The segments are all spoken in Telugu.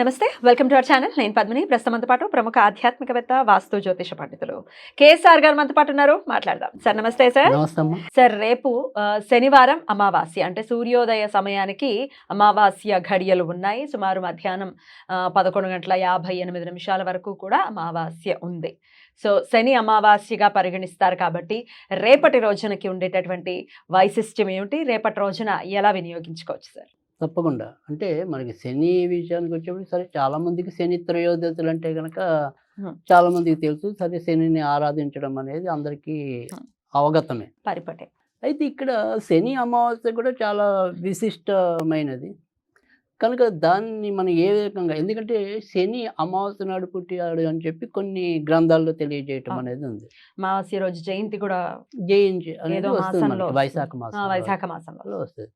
నమస్తే వెల్కమ్ టు అవర్ ఛానల్. నేను పద్మిని. ప్రస్తుతం మనతో పాటు ప్రముఖ ఆధ్యాత్మికవేత్త వాస్తు జ్యోతిష పండితులు కేఎస్ఆర్ గారు మనతో పాటు ఉన్నారు. మాట్లాడదాం. సార్ నమస్తే సార్. సార్ రేపు శనివారం అమావాస్య అంటే సూర్యోదయ సమయానికి అమావాస్య ఘడియలు ఉన్నాయి. సుమారు మధ్యాహ్నం పదకొండు గంటల యాభై ఎనిమిది నిమిషాల వరకు కూడా అమావాస్య ఉంది. సో శని అమావాస్యగా పరిగణిస్తారు కాబట్టి రేపటి రోజునకి ఉండేటటువంటి వైశిష్ట్యం ఏమిటి? రేపటి రోజున ఎలా వినియోగించుకోవచ్చు సార్? తప్పకుండా. అంటే మనకి శని విషయానికి వచ్చేప్పుడు సరే చాలా మందికి శని త్రయోదశులు అంటే కనుక Hmm. చాలా మందికి తెలుసు. సరే శనిని ఆరాధించడం అనేది అందరికీ. అవగతమే. పరిపటే. అయితే ఇక్కడ శని అమావాస్య కూడా చాలా విశిష్టమైనది. కనుక దాన్ని మనం ఏ రకంగా ఎందుకంటే శని అమావాస్య నాడు పుట్టాడు అని చెప్పి కొన్ని గ్రంథాల్లో తెలియజేయటం. అనేది ఉంది. అమావాస్య రోజు జయంతి కూడా జయించి అనేది వస్తుంది. వైశాఖ మాసం వైశాఖ మాసంలో. వస్తుంది.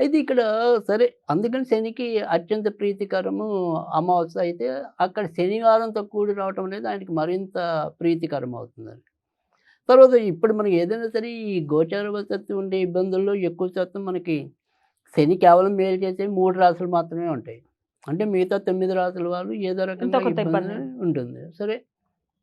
అయితే ఇక్కడ సరే అందుకని శనికి అత్యంత ప్రీతికరము అమావాస్య అయితే అక్కడ శనివారంతో కూడి రావటం అనేది ఆయనకి మరింత ప్రీతికరం అవుతుందండి తర్వాత ఇప్పుడు మనకి ఏదైనా సరే ఈ గోచార వసతి ఉండే ఇబ్బందుల్లో ఎక్కువ శాతం మనకి శని కేవలం మేలు చేసే మూడు రాసులు మాత్రమే ఉంటాయి. అంటే మిగతా తొమ్మిది రాసుల వాళ్ళు ఏదో రకంగా ఇబ్బంది. ఉంటుంది. సరే.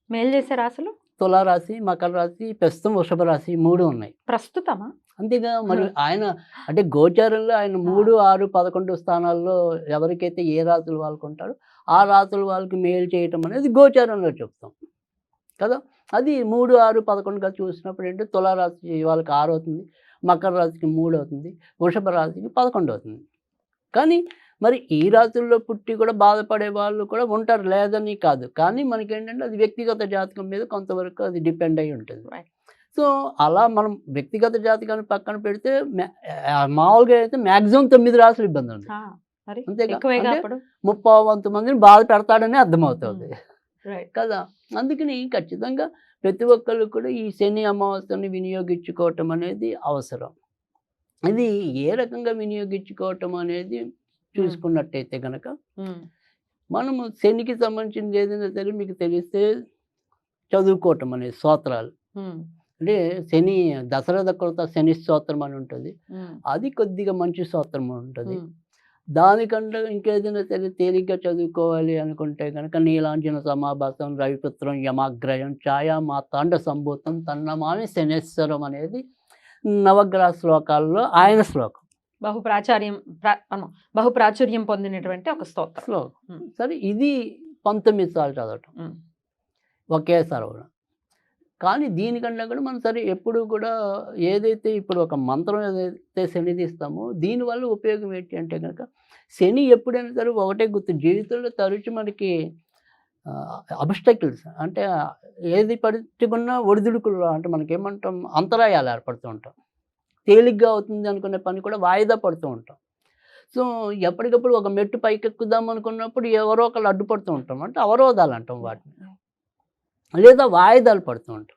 మేలు చేసే రాసులు తులారాశి మకర రాశి ప్రస్తుతం వృషభ రాశి మూడు ఉన్నాయి. ప్రస్తుతమా? అంతేగా మరి. ఆయన అంటే గోచారంలో ఆయన మూడు ఆరు పదకొండు స్థానాల్లో ఎవరికైతే ఏ రాతులు వాళ్ళకు ఉంటారో ఆ రాతులు వాళ్ళకి మేలు చేయటం అనేది గోచారంలో చెప్తాం. కదా! అది మూడు ఆరు పదకొండుగా చూసినప్పుడు ఏంటంటే తులారాశి వాళ్ళకి ఆరు అవుతుంది మకర రాశికి మూడు అవుతుంది వృషభ రాశికి పదకొండు అవుతుంది. కానీ మరి ఈ రాశుల్లో పుట్టి కూడా బాధపడే వాళ్ళు కూడా ఉంటారు లేదని కాదు. కానీ మనకి ఏంటంటే అది వ్యక్తిగత జాతకం మీద కొంతవరకు అది డిపెండ్ అయి ఉంటుంది. సో అలా మనం వ్యక్తిగత జాతకాన్ని పక్కన పెడితే మామూలుగా అయితే మ్యాక్సిమం తొమ్మిది రాసులు ఇబ్బంది ఉంది. ముప్పై వంతు మందిని బాధ పెడతాడని అర్థమవుతుంది. కదా? అందుకని ఖచ్చితంగా ప్రతి ఒక్కళ్ళు కూడా ఈ శని అమావాస్యని వినియోగించుకోవటం అనేది అవసరం. ఇది ఏ రకంగా వినియోగించుకోవటం అనేది చూసుకున్నట్టయితే కనుక మనము శనికి సంబంధించింది ఏదైనా సరే మీకు తెలిస్తే చదువుకోవటం అనేది స్తోత్రాలు. అంటే శని దశరథ కృత శని స్తోత్రం అని ఉంటుంది. అది కొద్దిగా మంచి స్తోత్రం ఉంటుంది. దానికంటే ఇంకేదైనా సరే తేలిగ్గా చదువుకోవాలి అనుకుంటే కనుక నీలాంజన సమాభాసం రవిపుత్రం యమాగ్రయం ఛాయా మా తాండ సంభూతం తన్నమామి శనేశ్వరం అనేది నవగ్రహ శ్లోకాల్లో ఆయన శ్లోకం. బహు ప్రాచార్యం బహు ప్రాచుర్యం పొందినటువంటి ఒక స్తోత్రం. శ్లోకం. సరే ఇది పంతొమ్మిది సార్లు చదవటం. ఒకేసారి కానీ దీనికన్నా కూడా మనం సరే ఎప్పుడు కూడా ఏదైతే ఇప్పుడు ఒక మంత్రం ఏదైతే శని తీస్తామో దీనివల్ల ఉపయోగం ఏంటి అంటే కనుక శని ఎప్పుడైనా సరే ఒకటే గుర్తు జీవితంలో తరచు మనకి అబ్స్టకిల్స్ అంటే ఏది పడుచుకున్నా ఒడిదుడుకులు అంటే మనకి ఏమంటాం అంతరాయాలు ఏర్పడుతూ ఉంటాం. తేలిగ్గా అవుతుంది అనుకునే పని కూడా వాయిదా పడుతూ ఉంటాం. సో ఎప్పటికప్పుడు ఒక మెట్టు పైకెక్కుదాం అనుకున్నప్పుడు ఎవరో ఒకళ్ళు అడ్డుపడుతూ ఉంటాం. అంటే అవరోధాలు అంటాం వాటిని. లేదా వాయిదాలు పడుతూ ఉంటాం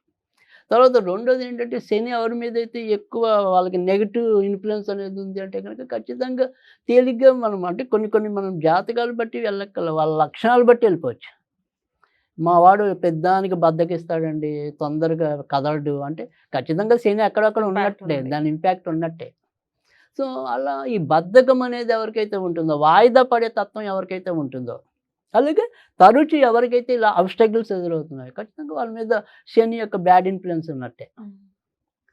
తర్వాత రెండోది ఏంటంటే శని ఎవరి మీద అయితే ఎక్కువ వాళ్ళకి నెగిటివ్ ఇన్ఫ్లుయెన్స్ అనేది ఉంది అంటే కనుక ఖచ్చితంగా తేలిగ్గా మనం అంటే కొన్ని కొన్ని మనం జాతకాలు బట్టి వెళ్ళక్కల వాళ్ళ లక్షణాలు బట్టి వెళ్ళిపోవచ్చు. మా వాడు పెద్దానికి బద్దకిస్తాడండి తొందరగా కదలడు అంటే ఖచ్చితంగా శని అక్కడక్కడ ఉన్నట్టే. దాని ఇంపాక్ట్ ఉన్నట్టే. సో అలా ఈ బద్ధకం అనేది ఎవరికైతే ఉంటుందో వాయిదా పడే తత్వం ఎవరికైతే ఉంటుందో అలాగే తరచు ఎవరికైతే ఇలా అబ్స్టగిల్స్ ఎదురవుతున్నాయో ఖచ్చితంగా వాళ్ళ మీద శని యొక్క బ్యాడ్ ఇన్ఫ్లుయెన్స్ ఉన్నట్టే.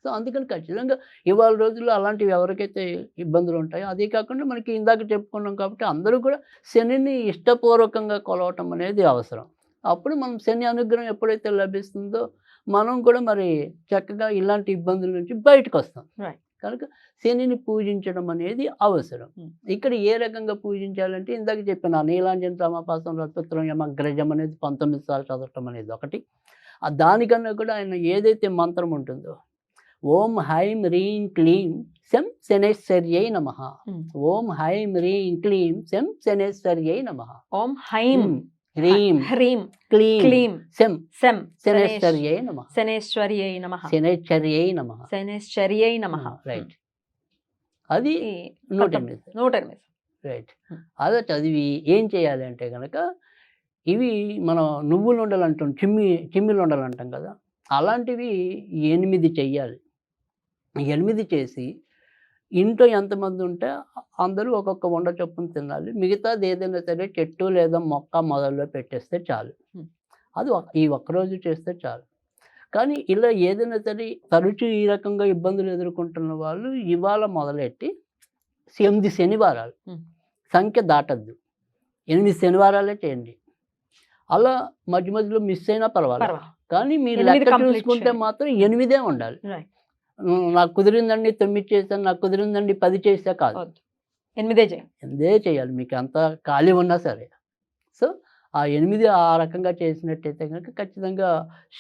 సో అందుకని ఖచ్చితంగా ఇవాళ రోజుల్లో అలాంటివి ఎవరికైతే ఇబ్బందులు ఉంటాయో అదే కాకుండా మనకి ఇందాక చెప్పుకున్నాం కాబట్టి అందరూ కూడా శనిని ఇష్టపూర్వకంగా కొలవటం అనేది అవసరం. అప్పుడు మనం శని అనుగ్రహం ఎప్పుడైతే లభిస్తుందో మనం కూడా మరి చక్కగా ఇలాంటి ఇబ్బందుల నుంచి బయటకు వస్తాం. కనుక శనిని పూజించడం అనేది అవసరం. ఇక్కడ ఏ రకంగా పూజించాలంటే ఇందాక చెప్పిన నీలాంజన సమాపాసం రత్పత్రం యమగ్రజం అనేది పంతొమ్మిది సార్లు చదవటం అనేది ఒకటి. ఆ దానికన్నా కూడా ఆయన ఏదైతే మంత్రం ఉంటుందో ఓం హైం హ్రీం క్లీం శం శనేశ్వర్యై నమ. ఓం హైం హ్రీం క్లీం శం శనేశ్వర్యై నమ. ఓం హైం. హ్రీం. హ్రీం. క్లీం. క్లీం. శం. శం. శనేశ్వర్యై నమ. శనేశ్వర్యై నమ. శనేశ్వర్యై నమ. శనేశ్వర్యై నమ. రైట్. అది నూట ఎనిమిది. నూట ఎనిమిది. రైట్. అదే చదివి ఏం చేయాలి అంటే కనుక ఇవి మనం నువ్వులు ఉండలు అంటాం చిమ్మి చిమ్మిలు ఉండలు అంటాం కదా. అలాంటివి ఎనిమిది చెయ్యాలి. ఎనిమిది చేసి ఇంట్లో ఎంతమంది ఉంటే అందరూ ఒక్కొక్క వండ చొప్పున తినాలి. మిగతాది ఏదైనా సరే చెట్టు లేదా మొక్క మొదల్లో పెట్టేస్తే చాలు. అది ఈ ఒక్కరోజు చేస్తే చాలు. కానీ ఇలా ఏదైనా సరే తరచూ ఈ రకంగా ఇబ్బందులు ఎదుర్కొంటున్న వాళ్ళు ఇవాళ మొదలెట్టి ఎనిమిది శనివారాలు. సంఖ్య దాటద్దు. ఎనిమిది శనివారాలే చేయండి. అలా మధ్య మధ్యలో మిస్ అయినా పర్వాలేదు. కానీ మీరు లెక్క చూసుకుంటే. మాత్రం ఎనిమిదే ఉండాలి. నాకు కుదిరిందండి తొమ్మిది చేశాను నాకు కుదిరిందండి పది చేసా కాదు. ఎనిమిదే చేయండి. ఎందే చేయాలి మీకు అంత ఖాళీ ఉన్నా సరే. సో ఆ ఎనిమిది ఆ రకంగా చేసినట్టయితే కనుక ఖచ్చితంగా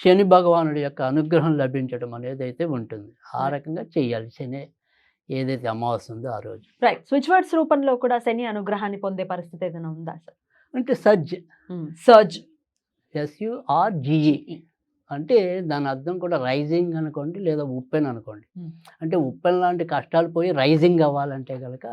శని భగవానుడి యొక్క అనుగ్రహం లభించడం అనేది అయితే ఉంటుంది. ఆ. రకంగా చేయాలి. శని ఏదైతే అమావాస్య ఉందో ఆ రోజు. రైట్ స్విచ్ వర్డ్స్ రూపంలో కూడా శని అనుగ్రహాన్ని పొందే పరిస్థితి ఏదైనా ఉందా సార్? అంటే సజ్ సర్జ్ ఎస్యుఆర్జిఈ అంటే దాని అర్థం కూడా రైజింగ్ అనుకోండి లేదా ఉప్పెన్ అనుకోండి. అంటే ఉప్పెన్ లాంటి కష్టాలు పోయి రైజింగ్ అవ్వాలంటే కనుక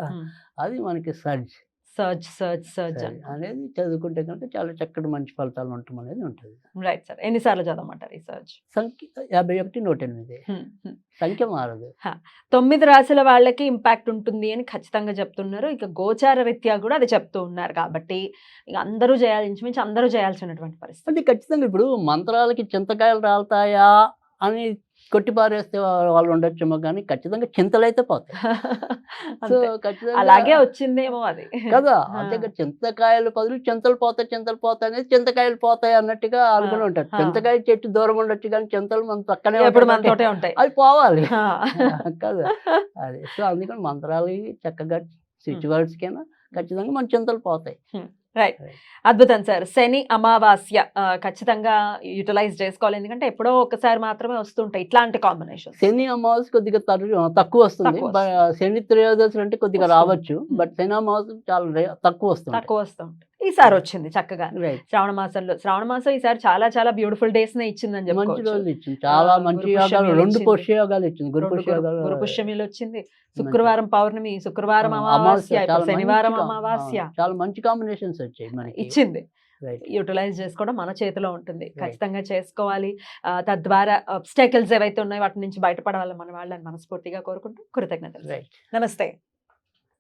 అది మనకి సర్జ్ సర్జ్ సర్జ్ సర్జ్ అనేది చదువుకుంటే కనుక చాలా చక్కటి మంచి ఫలితాలు ఉండటం అనేది ఉంటుంది. Right sir. ఎన్నిసార్లు చదవమంటారు ఈ సర్జ్? సంఖ్య యాభై ఒకటి నూట ఎనిమిది. సంఖ్య మారదు. తొమ్మిది రాశుల వాళ్ళకి ఇంపాక్ట్ ఉంటుంది అని ఖచ్చితంగా చెప్తున్నారు. ఇక గోచార రీత్యా కూడా అది చెప్తూ ఉన్నారు కాబట్టి ఇక అందరూ చేయాలి ఇంచుమించు అందరూ చేయాల్సినటువంటి పరిస్థితి. అంటే ఖచ్చితంగా ఇప్పుడు మంత్రాలకి చింతకాయలు రాలుతాయా అని కొట్టిపారేస్తే వాళ్ళు ఉండొచ్చేమో కానీ ఖచ్చితంగా చింతలైతే పోతాయి. సో. ఖచ్చితంగా అలాగే వచ్చిందేమో అది. కదా. అంతే చింతకాయలు బదులు చింతలు పోతాయి చింతలు పోతాయి అనేది చింతకాయలు పోతాయి అన్నట్టుగా అనుకుని ఉంటారు. చింతకాయ చెట్టు దూరం ఉండొచ్చు కానీ చింతలు మన పక్కనే ఉంటాయి అవి పోవాలి. కదా. అది సో అందుకని మంత్రాలు చక్కగా స్విచ్ వర్డ్స్కైనా ఖచ్చితంగా మన చింతలు పోతాయి. రైట్ అద్భుతం సార్. శని అమావాస్య ఖచ్చితంగా యూటిలైజ్ చేసుకోవాలి. ఎందుకంటే ఎప్పుడో ఒకసారి మాత్రమే వస్తుంటాయి ఇట్లాంటి కాంబినేషన్ శని అమావాస్య కొద్దిగా తక్కువ వస్తుంది. శని త్రయోదశులు అంటే కొద్దిగా. రావచ్చు. బట్ శని అమావాస్య చాలా తక్కువ వస్తుంది తక్కువ వస్తుంటాయి. ఈసారి వచ్చింది చక్కగా. శ్రావణ మాసంలో శ్రావణ మాసం ఈసారి చాలా చాలా బ్యూటిఫుల్ డేస్ నే ఇచ్చిందని మంచి చాలా యోగాలు రెండు ఇచ్చింది. పుష్య యోగాలు గురు పుష్యమిలు వచ్చింది. శుక్రవారం పౌర్ణమి శుక్రవారం అమావాస్య శనివారం అమావాస్య. చాలా మంచి కాంబినేషన్స్ వచ్చాయి ఇచ్చింది. యూటిలైజ్ చేసుకోవడం మన చేతిలో ఉంటుంది. ఖచ్చితంగా చేసుకోవాలి. తద్వారా అబ్స్టాకిల్స్ ఏవైతే ఉన్నాయో వాటి నుంచి బయటపడాలి మన వాళ్ళని మనస్ఫూర్తిగా కోరుకుంటూ కృతజ్ఞతలు. రైట్ నమస్తే.